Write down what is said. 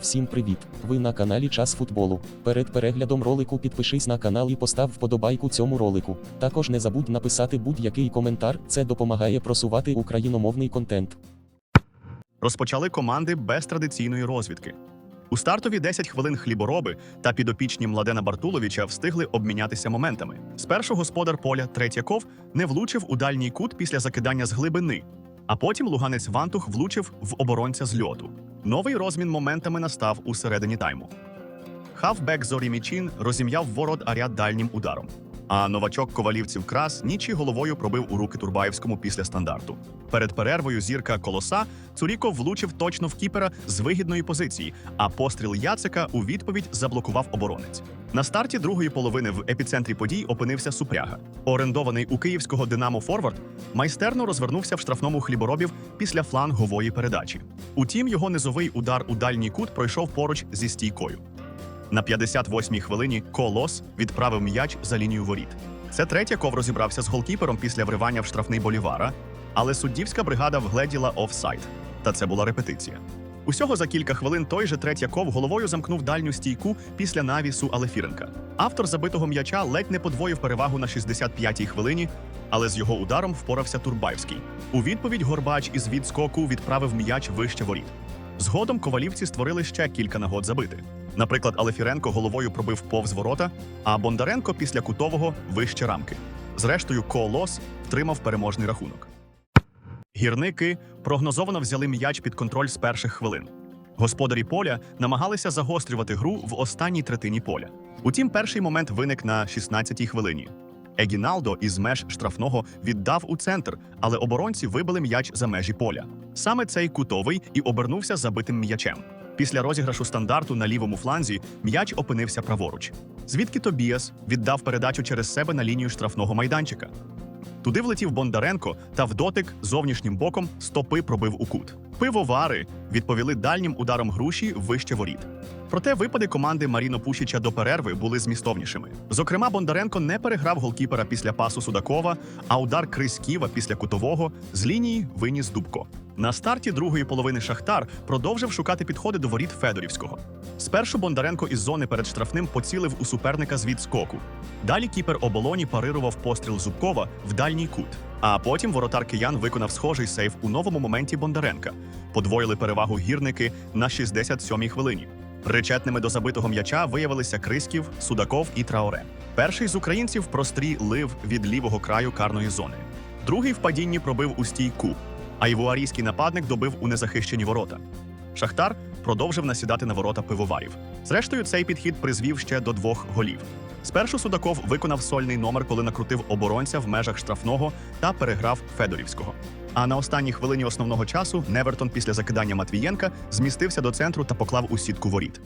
Всім привіт! Ви на каналі Час футболу. Перед переглядом ролику підпишись на канал і постав вподобайку цьому ролику. Також не забудь написати будь-який коментар, це допомагає просувати україномовний контент. Розпочали команди без традиційної розвідки. У стартові 10 хвилин хлібороби та підопічні Младена Бартуловича встигли обмінятися моментами. Спершу господар поля Третьяков не влучив у дальній кут після закидання з глибини, а потім луганець Вантух влучив в оборонця з льоту. Новий розмін моментами настав у середині тайму. Хавбек Зорі Мічин розім'яв ворот аря дальнім ударом. А новачок ковалівців крас нічі головою пробив у руки Турбаєвському після стандарту. Перед перервою зірка колоса Цуріков влучив точно в кіпера з вигідної позиції, а постріл Яцика у відповідь заблокував оборонець. На старті другої половини в епіцентрі подій опинився Супряга. Орендований у київського Динамо Форвард майстерно розвернувся в штрафному хліборобів після флангової передачі. Утім, його низовий удар у дальній кут пройшов поруч зі стійкою. На 58-й хвилині Колос відправив м'яч за лінію воріт. Це Третьяков розібрався з голкіпером після вривання в штрафний Болівара, але суддівська бригада вгледіла офсайд. Та це була репетиція. Усього за кілька хвилин той же Третьяков головою замкнув дальню стійку після навісу Алефіренка. Автор забитого м'яча ледь не подвоїв перевагу на 65-й хвилині, але з його ударом впорався Турбаївський. У відповідь Горбач із відскоку відправив м'яч вище воріт. Згодом ковалівці створили ще кілька нагод забити. Наприклад, Алефіренко головою пробив повз ворота, а Бондаренко після кутового вище рамки. Зрештою, Колос втримав переможний рахунок. Гірники прогнозовано взяли м'яч під контроль з перших хвилин. Господарі поля намагалися загострювати гру в останній третині поля. Утім, перший момент виник на 16-й хвилині. Егіналдо із меж штрафного віддав у центр, але оборонці вибили м'яч за межі поля. Саме цей кутовий і обернувся забитим м'ячем. Після розіграшу стандарту на лівому фланзі м'яч опинився праворуч. Звідки Тобіас віддав передачу через себе на лінію штрафного майданчика. Туди влетів Бондаренко та в дотик зовнішнім боком стопи пробив у кут. Пивовари відповіли дальнім ударом груші вище воріт. Проте випади команди Маріно Пушіча до перерви були змістовнішими. Зокрема, Бондаренко не переграв голкіпера після пасу Судакова, а удар Криськіва після кутового з лінії виніс Дубко. На старті другої половини Шахтар продовжив шукати підходи до воріт Федорівського. Спершу Бондаренко із зони перед штрафним поцілив у суперника з відскоку. Далі кіпер оболоні парирував постріл Зубкова в дальній кут. А потім воротар киян виконав схожий сейф у новому моменті Бондаренка. Подвоїли перевагу гірники на 67-й хвилині. Причетними до забитого м'яча виявилися Криськів, Судаков і Траоре. Перший з українців прострій лив від лівого краю карної зони. Другий в падінні пробив у стійку, а івуарійський нападник добив у незахищені ворота. Шахтар продовжив насідати на ворота пивоварів. Зрештою, цей підхід призвів ще до двох голів. Спершу Судаков виконав сольний номер, коли накрутив оборонця в межах штрафного та переграв Федорівського. А на останній хвилині основного часу Невертон після закидання Матвієнка змістився до центру та поклав у сітку воріт.